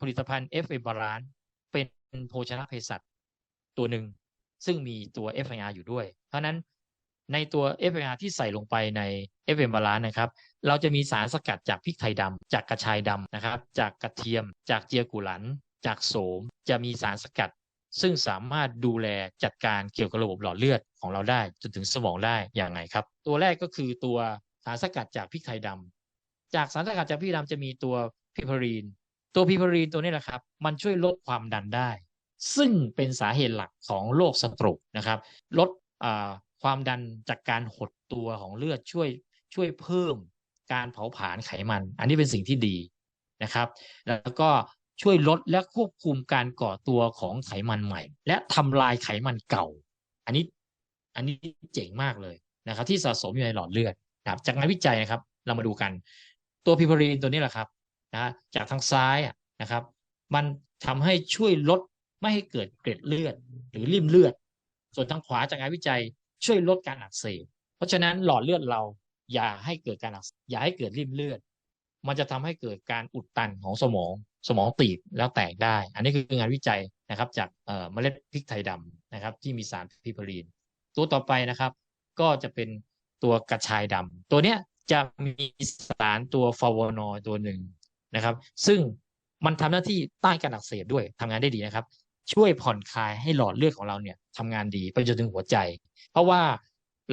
ผลิตภัณฑ์ FM Balance เป็นโภชนะเภสัชตัวหนึ่ง ซึ่งมีตัว FIR อยู่ด้วย เพราะนั้นในตัว FIR ที่ใส่ลงไปใน FM Balance นะครับ เราจะมีสารสกัดจากพริกไทยดำจากกระชายดำนะครับ จากกระเทียม จากเจียกุหลัน จากโสม จะมีสารสกัด ซึ่งสามารถดูแลจัดการเกี่ยวกับระบบหลอดเลือดของเราได้จนถึงสมองได้อย่างไรครับ ตัวแรกก็คือตัวสารสกัดจากพริกไทยดำจากสารสกัดจากพริกดำจะมีตัวพิพารีน ตัวพิพารีนตัวนี้แหละครับ มันช่วยลดความดันได้ ซึ่งเป็นสาเหตุหลักของโรคสโตรกนะครับ ลดความดันจากการหดตัวของเลือดช่วยช่วยเพิ่มการเผาผลาญไขมัน อันนี้เป็นสิ่งที่ดีนะครับ แล้วก็ช่วยลดและควบคุมการก่อตัวของไขมันใหม่ และทำลายไขมันเก่า อันนี้อันนี้เจ๋งมากเลยนะครับ ที่สะสมอยู่ในหลอดเลือดครับจากงานวิจัยนะครับ เรามาดูกัน ตัวพิพารีนตัวนี้แหละครับ นะจากทางซ้ายนะครับ มันทำให้ช่วยลดไม่ให้เกิดเกล็ดเลือด หรือริ่มเลือด ส่วนทางขวาจากงานวิจัยช่วยลดการอักเสบเพราะฉะนั้นหลอดเลือดเราอย่าให้เกิดการอักอย่าให้เกิดริ่มเลือด มันจะทำให้เกิดการอุดตันของสมองสมองตีบแล้วแตกได้ อันนี้คืองานวิจัยนะครับ จากเมล็ดพริกไทยดำนะครับ ที่มีสารพิพารีน ตัวต่อไปนะครับ ก็จะเป็นตัวกระชายดำตัวเนี้ยจะมีสารตัวฟลาวโนอยด์ตัวหนึ่ง นะครับ ซึ่งมันทำหน้าที่ต้านการอักเสบด้วยทำงานได้ดีนะครับ ช่วยผ่อนคลายให้หลอดเลือดของเราเนี่ยทำงานดีไปจนถึงหัวใจ เพราะว่า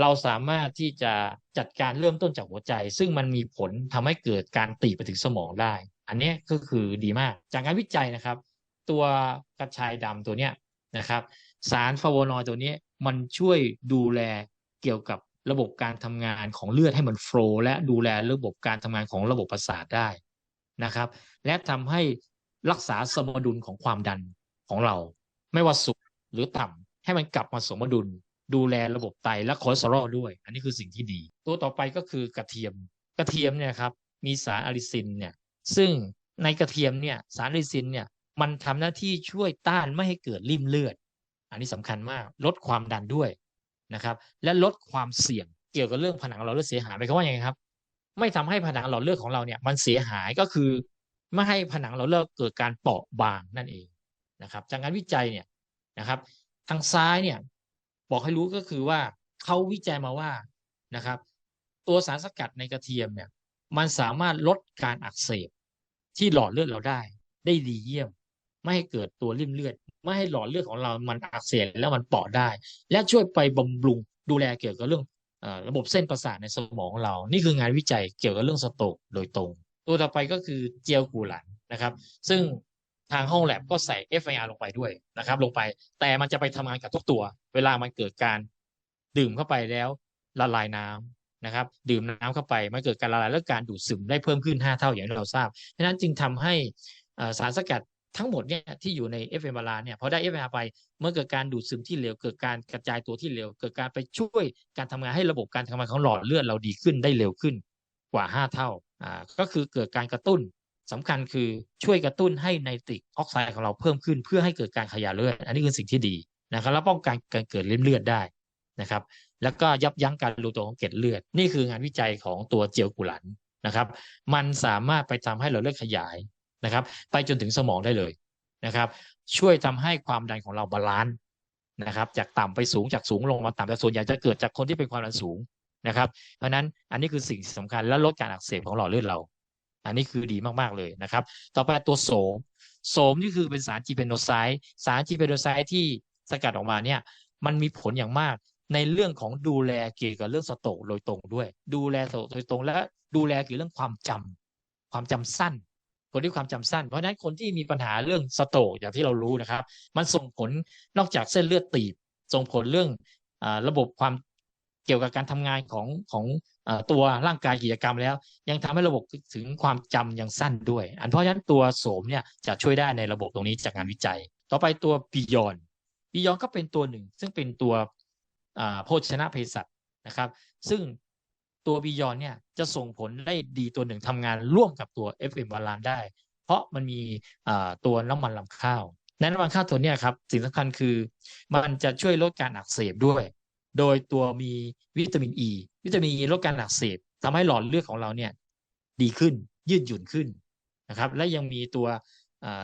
เราสามารถที่จะจัดการเริ่มต้นจากหัวใจ ซึ่งมันมีผลทำให้เกิดการตีไปถึงสมองได้ อันนี้ก็คือดีมาก จากงานวิจัยนะครับ ตัวกระชายดำตัวเนี้ยนะครับ สารฟาวนอยตัวนี้มันช่วยดูแลเกี่ยวกับระบบการทำงานของเลือดให้มันโฟล์และดูแลระบบการทำงานของระบบประสาทได้ นะครับ และทำให้รักษาสมดุลของความดันของเรา ไม่ว่าสูงหรือต่ำให้มันกลับมาสมดุล ดูแลระบบไตและคอเลสเตอรอลด้วย อันนี้คือสิ่งที่ดี ตัวต่อไปก็คือกระเทียม กระเทียมเนี่ยครับมีสารอะลิซินเนี่ยซึ่งในกระเทียมเนี่ยสารอะลิซินเนี่ยมันทำหน้าที่ช่วยต้านไม่ให้เกิดริ่มเลือด อันนี้สำคัญมากลดความดันด้วยนะครับ และลดความเสี่ยงเกี่ยวกับเรื่องผนังหลอดเลือดเสียหายไปเขาว่าอย่างไงครับ ไม่ทำให้ผนังหลอดเลือดของเราเนี่ยมันเสียหายก็คือ ไม่ให้ผนังหลอดเลือดเกิดการเปราะบางนั่นเองนะครับจากงานวิจัยเนี่ยนะครับ ทางซ้ายเนี่ยบอกให้รู้ก็คือว่าเขาวิจัยมาว่านะครับ ตัวสารสกัดในกระเทียมเนี่ยมันสามารถลดการอักเสบที่หลอดเลือดเราได้ ได้ดีเยี่ยม ไม่ให้เกิดตัวริ่มเลือด ไม่ให้หลอดเลือดของเรามันอักเสบแล้วมันเปราะได้ และช่วยไปบำรุงดูแลเกี่ยวกับเรื่อง ระบบเส้นประสาทในสมองเรา นี่คืองานวิจัยเกี่ยวกับเรื่องสโตกโดยตรง ตัวต่อไปก็คือเจลกูหลันนะครับ ซึ่งทางห้องแลบก็ใส่ FIR ลงไปด้วยนะครับ ลงไป แต่มันจะไปทำงานกับทุกตัว เวลามันเกิดการดื่มเข้าไปแล้วละลายน้ำนะครับ ดื่มน้ำเข้าไปมันเกิดการละลายและการดูดซึมได้เพิ่มขึ้น 5 เท่าอย่างที่เราทราบฉะนั้นจึงทำให้สารสกัด ทั้งหมดเนี่ยที่อยู่ใน FM บาลาเนี่ยพอได้ FM ไปเมื่อเกิดการดูดซึมที่เร็วเกิดการกระจายตัวที่เร็ว เกิดการไปช่วยการทำงานให้ระบบการทำงานของหลอดเลือดเราดีขึ้นได้เร็วขึ้นกว่า 5 เท่าอ่าก็คือเกิดการกระตุ้นสำคัญคือช่วยกระตุ้นให้ไนตริกออกไซด์ของเราเพิ่มขึ้น เพื่อให้เกิดการขยายเลือด อันนี้คือสิ่งที่ดีนะครับแล้วป้องกันการเกิดริ่มเลือดได้นะครับ แล้วก็ยับยั้งการรูตัวของเกล็ดเลือด นี่คืองานวิจัยของตัวเจลกุหลันนะครับ มันสามารถไปทำให้หลอดเลือดขยาย นะครับ ไปจนถึงสมองได้เลยนะครับ ช่วยทำให้ความดันของเราบาลานซ์นะครับ จากต่ำไปสูงจากสูงลงมาต่ำแต่ส่วนใหญ่จะเกิดจากคนที่เป็นความดันสูงนะครับ เพราะนั้นอันนี้คือสิ่งสำคัญและลดการอักเสบของหลอดเลือดเรา อันนี้คือดีมากๆเลยนะครับ ต่อไปตัวโสมโสมนี่คือเป็นสารจีเพนโนไซด์สารจีเพนโนไซด์ที่สกัดออกมาเนี่ย มันมีผลอย่างมากในเรื่องของดูแลเกี่ยวกับเรื่องสโตรกโดยตรงด้วย ดูแลสโตรกโดยตรงและดูแลเกี่ยวกับเรื่องความจำความจำสั้น คนที่ความจำสั้น เพราะฉะนั้นคนที่มีปัญหาเรื่องสโตกอย่างที่เรารู้นะครับ มันส่งผลนอกจากเส้นเลือดตีบ ส่งผลเรื่องอระบบความเกี่ยวกับการทำงานของของอตัวร่างกายกิจกรรมแล้ว ยังทำให้ระบบถึงความจำยังสั้นด้วย อันเพราะฉะนั้นตัวโสมเนี่ยจะช่วยได้ในระบบตรงนี้จากงานวิจัย ต่อไปตัวปิยอนปิยอนก็เป็นตัวหนึ่ง ซึ่งเป็นตัวโภชนะเภสัชนะครับ ซึ่ง ตัวบิยอนเนี่ยจะส่งผลได้ดีตัวหนึ่งทำงานร่วมกับตัว FM บาลานได้ เพราะมันมีตัวน้ำมันลำข้าวในน้ำมันข้าวตัวนี้ครับสิ่งสำคัญคือ มันจะช่วยลดการอักเสบด้วย โดยตัวมีวิตามินอ e, ีวิตามินอ e ีลดการอักเสบทำให้หลอดเลือดของเราเนี่ยดีขึ้นยืดหยุ่นขึ้นนะครับ และยังมีตัว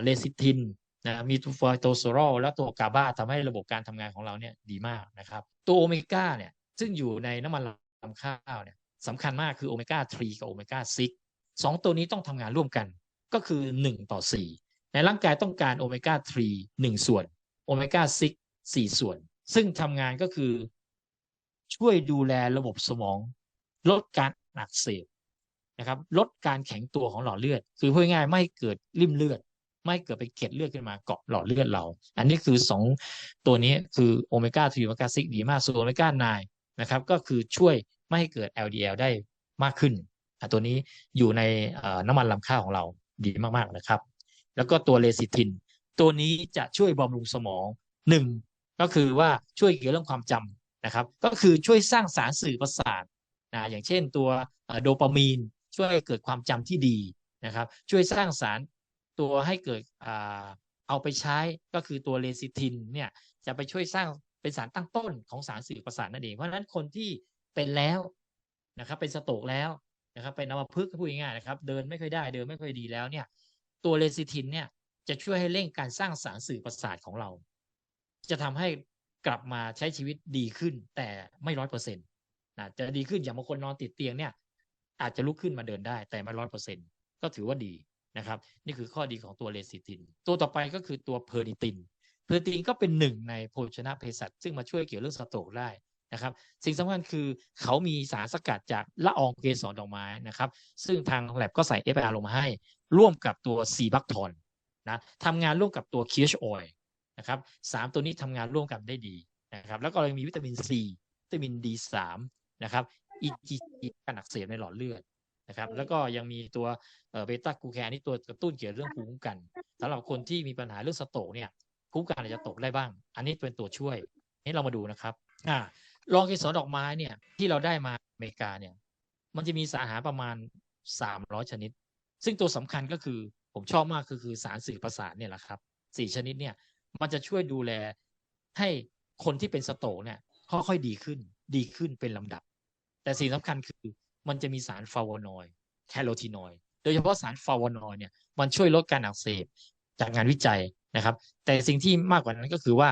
เลซิทินนะมีตัวฟอยโตโซรอลและตัวกาบาทำให้ระบบการทำงานของเราเนี่ยดีมากนะครับ ตัวโอเมก้าเนี่ยซึ่งอยู่ในน้ำมันลำข้าวเนี่ย สำคัญมากคือโอเมก้า3กับโอเมก้า6สองตัวนี้ต้องทำงานร่วมกันก็คือ 1 ต่อ 4 ในร่างกายต้องการโอเมก้า3 1 ส่วนโอเมก้า6 4 ส่วน ซึ่งทำงานก็คือช่วยดูแลระบบสมอง ลดการอักเสบนะครับลดการแข็งตัวของหลอดเลือด คือพูดง่ายๆไม่เกิดริ่มเลือด ไม่เกิดไปเกล็ดเลือดขึ้นมาเกาะหลอดเลือดเรา อันนี้คือ 2 ตัวนี้คือโอเมก้า3โอเมก้า6ดีมากส่วนโอเมก้า9นะครับก็คือช่วย ไม่ให้เกิด LDL ได้มากขึ้นตัวนี้อยู่ในน้ำมันลำข้าวของเราดีมากๆนะครับ แล้วก็ตัวเลซิทิน ตัวนี้จะช่วยบำรุงสมองหนึ่งก็คือว่าช่วยเกี่ยวเรื่องความจำนะครับ ก็คือช่วยสร้างสารสื่อประสาทนะอย่างเช่นตัวโดปามีน ช่วยเกิดความจำที่ดีนะครับ ช่วยสร้างสารตัวให้เกิดเอาไปใช้ก็คือตัวเลซิทินเนี่ยจะไปช่วยสร้างเป็นสารตั้งต้นของสารสื่อประสาทนั่นเอง เพราะฉะนั้นคนที่ เป็นแล้วนะครับ เป็นสโตกแล้วนะครับ เป็นอัมพฤกษ์พูดง่ายๆนะครับ เดินไม่ค่อยได้ เดินไม่ค่อยดีแล้วเนี่ย ตัวเลซิทินเนี่ยจะช่วยให้เร่งการสร้างสารสื่อประสาทของเรา จะทำให้กลับมาใช้ชีวิตดีขึ้น แต่ไม่ร้อยเปอร์เซ็นต์นะจะดีขึ้นอย่างบางคนนอนติดเตียงเนี่ย อาจจะลุกขึ้นมาเดินได้ แต่ไม่ร้อยเปอร์เซ็นต์ก็ถือว่าดีนะครับ นี่คือข้อดีของตัวเลซิติน ตัวต่อไปก็คือตัวเพอร์นิตินเพอร์นิตินก็เป็นหนึ่งในโภชนะเภสัชซึ่งมาช่วยเกี่ยวเรื่องสโตรกได้ นะครับ สิ่งสำคัญคือเขามีสารสกัดจากละอองเกสรดอกไม้นะครับ ซึ่งทางแลบก็ใส่ FR ลงมาให้ ร่วมกับตัวซีบัคทอนนะทำงานร่วมกับตัวคิชออยนะครับสามตัวนี้ทำงานร่วมกันได้ดีนะครับแล้วก็ยังมีวิตามินซีวิตามิน D3 นะครับ EGG การอักเสบในหลอดเลือดนะครับแล้วก็ยังมีตัวเบต้ากูแคนนี่ตัวกระตุ้นเกี่ยวเรื่องภูมิคุ้มกันสำหรับคนที่มีปัญหาเรื่องสโตกเนี่ยภูมิคุ้มกันอาจจะตกได้บ้าง อันนี้เป็นตัวช่วยนี่เรามาดูนะครับอ่า ลองเกสรดอกไม้เนี่ย ที่เราได้มาอเมริกาเนี่ย มันจะมีสารอาหารประมาณสามร้อยชนิด ซึ่งตัวสำคัญก็คือผมชอบมากคือคือสารสื่อประสาทเนี่ยแหละครับสี่ชนิดเนี่ย มันจะช่วยดูแลให้คนที่เป็นสโตเนี่ยค่อยๆดีขึ้น ดีขึ้นเป็นลำดับ แต่สิ่งสำคัญคือมันจะมีสารฟลาวโนอยด์แคโรทีนอยด์โดยเฉพาะสารฟลาวโนอยด์เนี่ยมันช่วยลดการอักเสบจากงานวิจัยนะครับ แต่สิ่งที่มากกว่านั้นก็คือว่า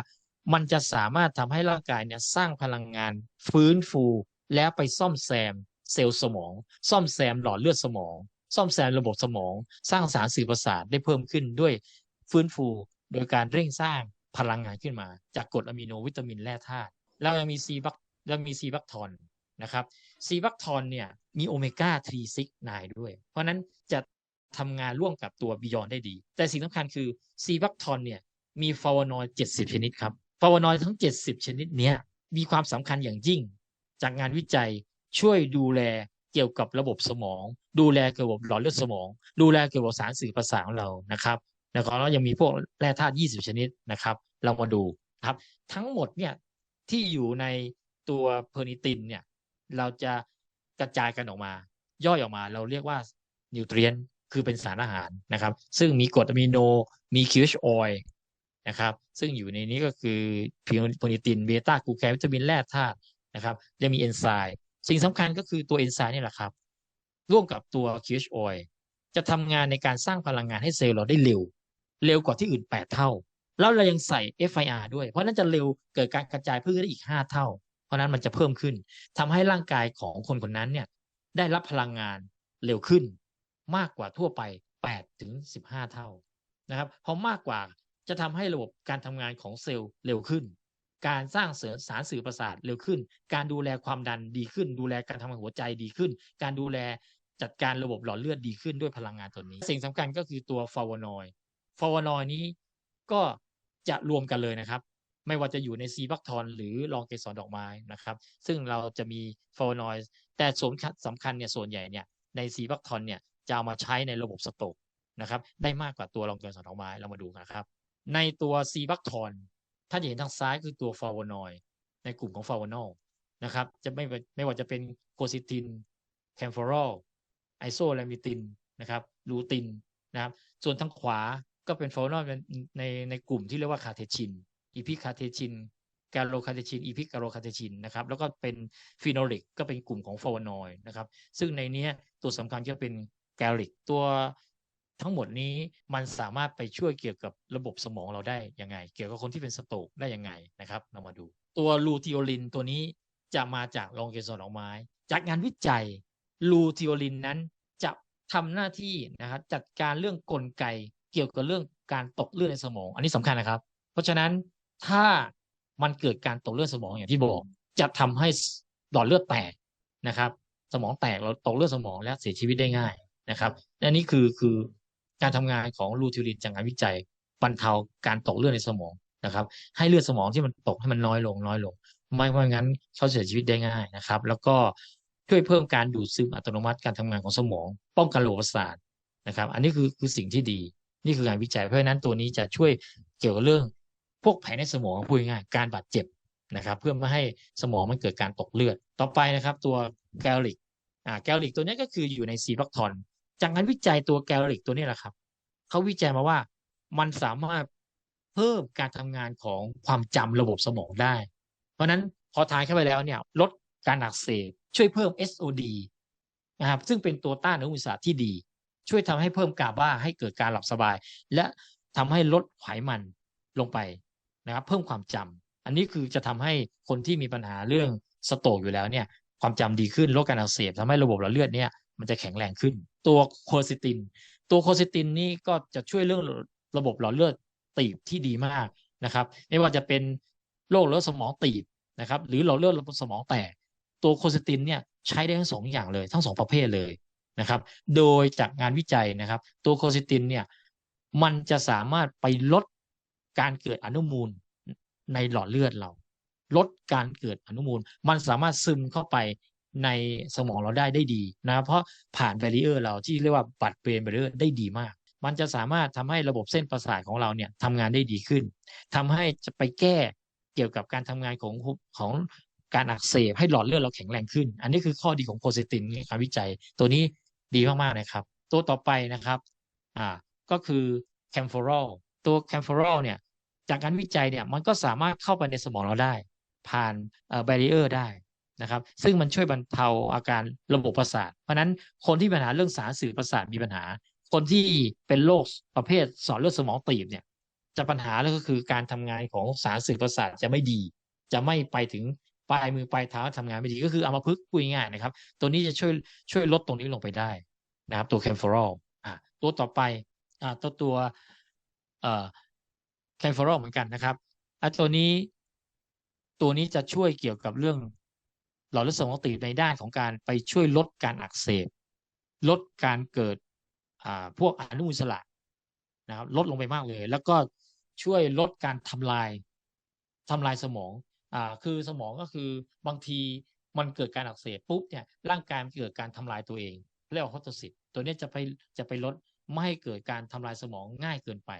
มันจะสามารถทำให้ร่างกายเนี่ยสร้างพลังงาน ฟื้นฟู แล้วไปซ่อมแซม เซลล์สมอง ซ่อมแซมหลอดเลือดสมอง ซ่อมแซมระบบสมอง สร้างสารสื่อประสาทได้เพิ่มขึ้นด้วยฟื้นฟู โดยการเร่งสร้างพลังงานขึ้นมา จากกรดอะมิโนวิตามินแร่ธาตุแล้วยังมีซีบักแล้วมีซีบักทอนนะครับซีบักทอนเนี่ยมีโอเมก้า3 6 9ด้วย เพราะนั้นจะทำงานร่วมกับตัวบิยอนได้ดี แต่สิ่งสำคัญคือซีบักทอนเนี่ยมีฟลาวโนอยด์70 ชนิดครับ ฟาวนอยด์ทั้ง 70 ชนิดนี้มีความสำคัญอย่างยิ่ง จากงานวิจัยช่วยดูแลเกี่ยวกับระบบสมอง ดูแลเกี่ยวกับหลอดเลือดสมอง ดูแลเกี่ยวกับสารสื่อประสาทของเรานะครับแล้วก็ยังมีพวกแร่ธาตุ 20 ชนิดนะครับ เรามาดูครับ ทั้งหมดเนี่ยที่อยู่ในตัวเพอร์นิตินเนี่ยเราจะกระจายกันออกมา ย่อยออกมาเราเรียกว่านิวเทรียนคือเป็นสารอาหารนะครับ ซึ่งมีกรดอะมิโนมีคิวชออย นะครับ ซึ่งอยู่ในนี้ก็คือพิโพนิตินเบต้ากูแคนวิตามินแร่ธาตุนะครับจะมีเอนไซม์สิ่งสำคัญก็คือตัวเอนไซม์นี่แหละครับ ร่วมกับตัว QH oil จะทำงานในการสร้างพลังงานให้เซลล์เราได้เร็ว เร็วกว่าที่อื่น 8 เท่า แล้วเรายังใส่ FIR ด้วย เพราะนั้นจะเร็วเกิดการกระจายพืชได้อีก 5 เท่า เพราะนั้นมันจะเพิ่มขึ้นทำให้ร่างกายของคนคนนั้นเนี่ยได้รับพลังงานเร็วขึ้น มากกว่าทั่วไป8ถึง15 เท่านะครับพอมากกว่า จะทำให้ระบบการทำงานของเซลล์เร็วขึ้น การสร้างเสริมสารสื่อประสาทเร็วขึ้น การดูแลความดันดีขึ้น ดูแลการทำงานหัวใจดีขึ้น การดูแลจัดการระบบหลอดเลือดดีขึ้นด้วยพลังงานตัวนี้ สิ่งสำคัญก็คือตัวฟลาวโนอยฟลาวโนอยนี้ก็จะรวมกันเลยนะครับ ไม่ว่าจะอยู่ในซีบักทอนหรือลองเกสรดอกไม้นะครับ ซึ่งเราจะมีฟลาวโนอยแต่ส่วนสำคัญเนี่ยส่วนใหญ่เนี่ยในซีบักทอนเนี่ยจะเอามาใช้ในระบบสโตกนะครับ ได้มากกว่าตัวลองเกสรดอกไม้เรามาดูกันครับ ในตัวซีบักทอนถ้านจะเห็นทางซ้ายคือตัวฟลาวโนอยด์ในกลุ่มของฟลาวโนลนะครับ จะไม่ไม่ว่าจะเป็นโกซิตินแคมฟอรอลไอโซแลมิตินนะครับลูตินนะครับ ส่วนทางขวาก็เป็นฟลาวโนลในในกลุ่มที่เรียกว่าคาเทชินอีพิคาเทชินแกโลคาเทชินอีพิกาโลคาเทชินนะครับแล้วก็เป็นฟีโนลิกก็เป็นกลุ่มของฟลาวโนอยด์นะครับ ซึ่งในนี้ตัวสำคัญก็เป็นแกลิกตัว ทั้งหมดนี้มันสามารถไปช่วยเกี่ยวกับระบบสมองเราได้ยังไง เกี่ยวกับคนที่เป็นสโตกได้ยังไงนะครับ เรามาดู ตัวลูทิโอลินตัวนี้จะมาจากรองเกสรดอกไม้ จากงานวิจัยลูทิโอลินนั้นจะทำหน้าที่นะครับจัดการเรื่องกลไกเกี่ยวกับเรื่องการตกเลือดในสมอง อันนี้สำคัญนะครับ เพราะฉะนั้นถ้ามันเกิดการตกเลือดสมองอย่างที่บอก จะทำให้หลอดเลือดแตกนะครับ สมองแตกเราตกเลือดสมองและเสียชีวิตได้ง่ายนะครับและนี่คือคือ การทำงานของลูทิลินจากงานวิจัยบรรเทาการตกเลือดในสมองนะครับ ให้เลือดสมองที่มันตกให้มันน้อยลงน้อยลง ไม่ว่างั้นเขาเสียชีวิตได้ง่ายนะครับ แล้วก็ช่วยเพิ่มการดูดซึมอัตโนมัติการทำงานของสมอง ป้องกันระบบประสาทนะครับ อันนี้คือคือสิ่งที่ดี นี่คืองานวิจัยเพราะฉะนั้นตัวนี้จะช่วยเกี่ยวกับเรื่องพวกแผลในสมองพูดง่ายการบาดเจ็บนะครับ เพื่อไม่ให้สมองมันเกิดการตกเลือด ต่อไปนะครับ ตัวแกลิกอ่าแกลิกตัวนี้ก็คืออยู่ในซีพักทอน จากงานวิจัยตัวแกลลิกตัวนี้แหละครับเขาวิจัยมาว่ามันสามารถเพิ่มการทำงานของความจำระบบสมองได้ เพราะนั้นพอทานเข้าไปแล้วเนี่ยลดการอักเสบช่วยเพิ่ม SOD นะครับซึ่งเป็นตัวต้านอนุมูลอิสระที่ดี ช่วยทำให้เพิ่มกาบ้าให้เกิดการหลับสบาย และทำให้ลดไขมันลงไปนะครับ เพิ่มความจำอันนี้คือจะทำให้คนที่มีปัญหาเรื่องสโตกอยู่แล้วเนี่ย ความจำดีขึ้นลดการอักเสบทำให้ระบบหลอดเลือดเนี่ย มันจะแข็งแรงขึ้น ตัวโคซิติน ตัวโคซิตินนี่ก็จะช่วยเรื่องระบบหลอดเลือดตีบที่ดีมากนะครับ ไม่ว่าจะเป็นโรคเลือดสมองตีบนะครับ หรือหลอดเลือดสมองแตกตัวโคซิตินเนี่ยใช้ได้ทั้งสองอย่างเลย ทั้งสองประเภทเลยนะครับ โดยจากงานวิจัยนะครับ ตัวโคซิตินเนี่ยมันจะสามารถไปลดการเกิดอนุมูลในหลอดเลือดเรา ลดการเกิดอนุมูล มันสามารถซึมเข้าไป ในสมองเราได้ได้ดีนะเพราะผ่านแบรีเออร์เราที่เรียกว่าบัตรเบรนแบรีเออร์ได้ดีมาก มันจะสามารถทำให้ระบบเส้นประสาทของเราเนี่ยทำงานได้ดีขึ้นทำให้จะไปแก้เกี่ยวกับการทำงานของของการอักเสบให้หลอดเลือดเราแข็งแรงขึ้น อันนี้คือข้อดีของโคเซตินการวิจัย ตัวนี้ดีมากๆนะครับ ตัวต่อไปนะครับอ่าก็คือแคมฟอรอลตัวแคมฟอรอลเนี่ยจากการวิจัยเนี่ยมันก็สามารถเข้าไปในสมองเราได้ ผ่านเอ่อแบรีเออร์ได้ นะครับ ซึ่งมันช่วยบรรเทาอาการระบบประสาท เพราะนั้นคนที่ปัญหาเรื่องสารสื่อประสาทมีปัญหา คนที่เป็นโรคประเภทสอนเลือดสมองตีบเนี่ย จะปัญหาแล้วก็คือการทำงานของสารสื่อประสาทจะไม่ดี จะไม่ไปถึงปลายมือปลายเท้าทำงานไม่ดีก็คือเอามาพึกพูดง่ายๆนะครับ ตัวนี้จะช่วยช่วยลดตรงนี้ลงไปได้นะครับตัวแคมฟอรอลตัวต่อไปอ่าตัวตัวแคมฟอรอลเหมือนกันนะครับอตัวนี้ตัวนี้จะช่วยเกี่ยวกับเรื่อง หลอดเลือดสมองตีบในด้านของการไปช่วยลดการอักเสบ ลดการเกิดพวกอนุมูลอิสระนะครับลดลงไปมากเลย แล้วก็ช่วยลดการทำลายทำลายสมองอ่าคือสมองก็คือบางทีมันเกิดการอักเสบปุ๊บเนี่ยร่างกายมันเกิดการทำลายตัวเองเรียกว่าฮอตซิตตัวนี้จะไปจะไปลดไม่ให้เกิดการทำลายสมองง่ายเกินไป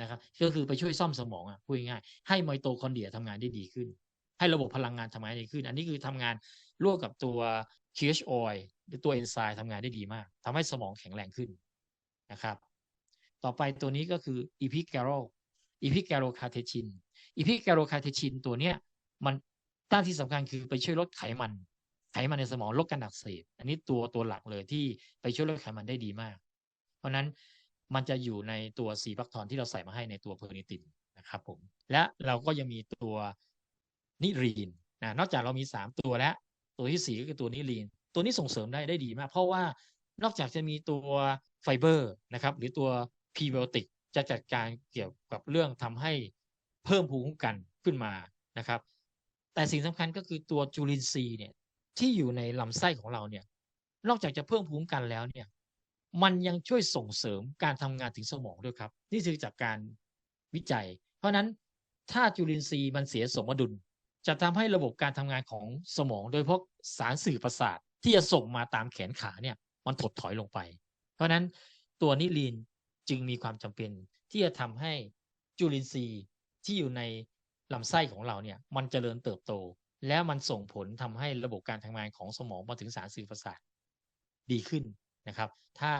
นะครับ ก็คือไปช่วยซ่อมสมองอะพูดง่ายให้ไมโตคอนเดรียทำงานได้ดีขึ้น ให้ระบบพลังงานทำงานได้ดีขึ้น อันนี้คือทำงานร่วมกับตัว KH oil หรือตัวเอนไซม์ทำงานได้ดีมากทำให้สมองแข็งแรงขึ้นนะครับ ต่อไปตัวนี้ก็คืออีพิแกโรอีพิแกโรคาเทชินอีพิแกโรคาเทชินตัวเนี้ยมันด้านที่สำคัญคือไปช่วยลดไขมัน ไขมันในสมองลดการอักเสบอันนี้ตัวตัวหลักเลยที่ไปช่วยลดไขมันได้ดีมาก เพราะนั้นมันจะอยู่ในตัวสีพักทอนที่เราใส่มาให้ในตัวเพอร์นิตินนะครับผมและเราก็ยังมีตัว นิรีนนะนอกจากเรามีสามตัวแล้ว ตัวที่สี่ก็คือตัวนิรีน ตัวนี้ส่งเสริมได้ได้ดีมาก เพราะว่านอกจากจะมีตัวไฟเบอร์นะครับ หรือตัวพรีไบโอติกจะจัดการเกี่ยวกับเรื่องทำให้เพิ่มภูมิคุ้มกันขึ้นมานะครับ แต่สิ่งสำคัญก็คือตัวจุลินทรีย์เนี่ยที่อยู่ในลำไส้ของเราเนี่ย นอกจากจะเพิ่มภูมิคุ้มกันแล้วเนี่ย มันยังช่วยส่งเสริมการทำงานถึงสมองด้วยครับ นี่คือจากการวิจัย เพราะนั้นถ้าจุลินทรีย์มันเสียสมดุล จะทำให้ระบบการทำงานของสมอง โดยเฉพาะสารสื่อประสาทที่จะส่งมาตามแขนขาเนี่ยมันถดถอยลงไป เพราะนั้นตัวนิลีนจึงมีความจำเป็นที่จะทำให้จุลินทรีย์ที่อยู่ในลำไส้ของเราเนี่ยมันเจริญเติบโต แล้วมันส่งผลทำให้ระบบการทำงานของสมองมาถึงสารสื่อประสาทดีขึ้นนะครับ ถ้า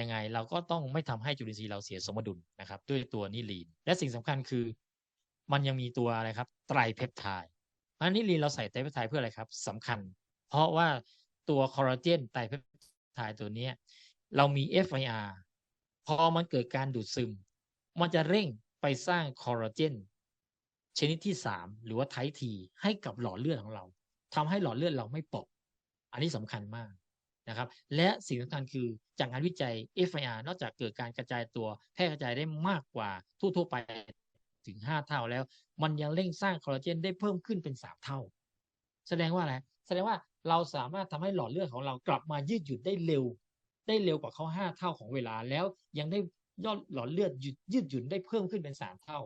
ยังไงเราก็ต้องไม่ทำให้จุลินทรีย์เราเสียสมดุลนะครับ ด้วยตัวนิลีน และสิ่งสำคัญคือ มันยังมีตัวอะไรครับ ไตรเพปไทด์อันนิลีนเราใส่ไตรเพปไทด์เพื่ออะไรครับสำคัญ เพราะว่าตัวคอลลาเจนไตรเพปไทด์ตัวนี้เรามี FIR พอมันเกิดการดูดซึม มันจะเร่งไปสร้างคอลลาเจนชนิดที่ 3 หรือว่าไททีให้กับหลอดเลือดของเราทำให้หลอดเลือดเราไม่เปราะอันนี้สำคัญมากนะครับ และสิ่งสำคัญคือจากงานวิจัย FIR นอกจากเกิดการกระจายตัวแพร่กระจายได้มากกว่าทั่วๆไป ถึง5เท่าแล้ว มันยังเร่งสร้างคอลลาเจนได้เพิ่มขึ้นเป็น3เท่า แสดงว่าอะไรแสดงว่าเราสามารถทำให้หลอดเลือดของเรากลับมายืดหยุ่นได้เร็ว ได้เร็วกว่าเขา5เท่าของเวลาแล้วยังได้ยอดหลอดเลือดยืดยืดหยุ่นได้เพิ่มขึ้นเป็น3เท่า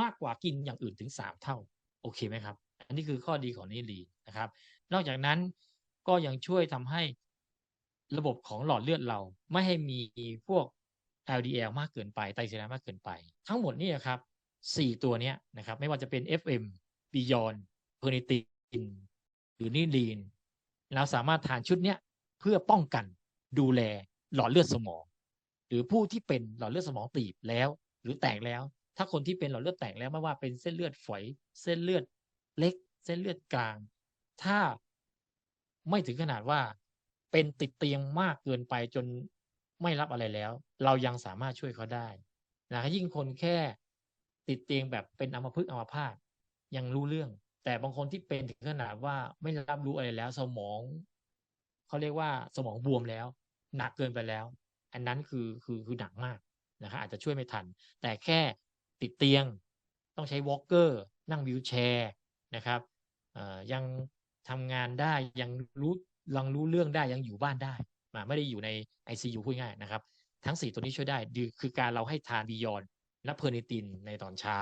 มากกว่ากินอย่างอื่นถึง3เท่า โอเคไหมครับ อันนี้คือข้อดีของนิลีนะครับ นอกจากนั้นก็ยังช่วยทำให้ระบบของหลอดเลือดเราไม่ให้มีพวก LDL มากเกินไปไตรกลีเซอไรด์มากเกินไป ทั้งหมดนี่ครับ สี่ตัวนี้นะครับ ไม่ว่าจะเป็น FM Beyond p e r n i t i n หรือนิลีนเราสามารถทานชุดนี้เพื่อป้องกันดูแลหลอดเลือดสมอง หรือผู้ที่เป็นหลอดเลือดสมองตีบแล้ว หรือแตกแล้ว ถ้าคนที่เป็นหลอดเลือดแตกแล้วไม่ว่าเป็นเส้นเลือดฝอย เส้นเลือดเล็ก เส้นเลือดกลาง ถ้าไม่ถึงขนาดว่าเป็นติดเตียงมากเกินไปจนไม่รับอะไรแล้ว เรายังสามารถช่วยเขาได้นะยิ่งคนแค่ ติดเตียงแบบเป็นอัมพฤกษ์อัมพาตยังรู้เรื่อง แต่บางคนที่เป็นถึงขนาดว่าไม่รับรู้อะไรแล้ว สมองเขาเรียกว่าสมองบวมแล้ว หนักเกินไปแล้ว อันนั้นคือคือคือหนักมากนะครับอาจจะช่วยไม่ทัน แต่แค่ติดเตียง ต้องใช้วอล์กเกอร์นั่งวิวแชร์นะครับยังทำงานได้ยังรู้ยังรู้เรื่องได้ยังอยู่บ้านได้ไม่ได้อยู่ใน ICU พูดง่ายนะครับ ทั้ง 4 ตัวนี้ช่วยได้ดคือการเราให้ทานบียอน และเพอร์นิตินในตอนเช้า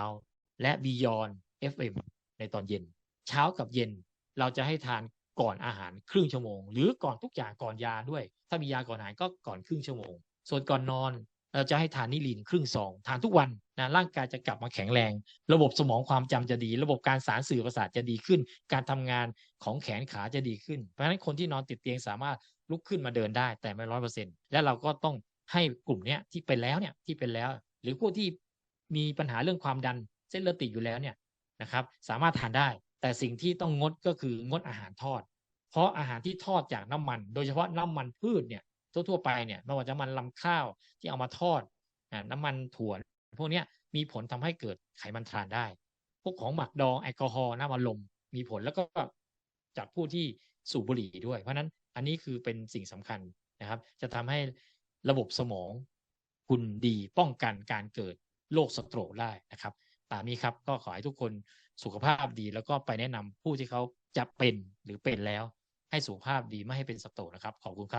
และบียอน FM ในตอนเย็น เช้ากับเย็นเราจะให้ทานก่อนอาหารครึ่งชั่วโมง หรือก่อนทุกอย่างก่อนยาด้วย ถ้ามียาก่อนอาหารก็ก่อนครึ่งชั่วโมง ส่วนก่อนนอนเราจะให้ทานนิลินครึ่งซองทานทุกวันนะร่างกายจะกลับมาแข็งแรง ระบบสมองความจำจะดี ระบบการสารสื่อประสาทจะดีขึ้น การทำงานของแขนขาจะดีขึ้น เพราะฉะนั้นคนที่นอนติดเตียงสามารถลุกขึ้นมาเดินได้แต่ไม่ร้อยเปอร์เซ็นต์และเราก็ต้องให้กลุ่มเนี้ยที่เป็นแล้วเนี่ยที่เป็นแล้ว หรือพวกที่ มีปัญหาเรื่องความดันเส้นเลือดติดอยู่แล้วเนี่ยนะครับ สามารถทานได้ แต่สิ่งที่ต้องงดก็คืองดอาหารทอด เพราะอาหารที่ทอดจากน้ำมัน โดยเฉพาะน้ำมันพืชเนี่ยทั่วๆไปเนี่ยไม่ว่าจะมันลำข้าวที่เอามาทอดน้ำมันถั่วพวกนี้มีผลทำให้เกิดไขมันทรานได้ พวกของหมักดองแอลกอฮอล์น้ำมันลมมีผลแล้วก็จากผู้ที่สูบบุหรี่ด้วย เพราะนั้นอันนี้คือเป็นสิ่งสำคัญนะครับ จะทำให้ระบบสมองคุณดีป้องกันการเกิด โรคสโตรกได้นะครับตามนี้ครับก็ขอให้ทุกคนสุขภาพดี แล้วก็ไปแนะนำผู้ที่เขาจะเป็นหรือเป็นแล้ว ให้สุขภาพดีไม่ให้เป็นสโตรกนะครับขอบคุณครับ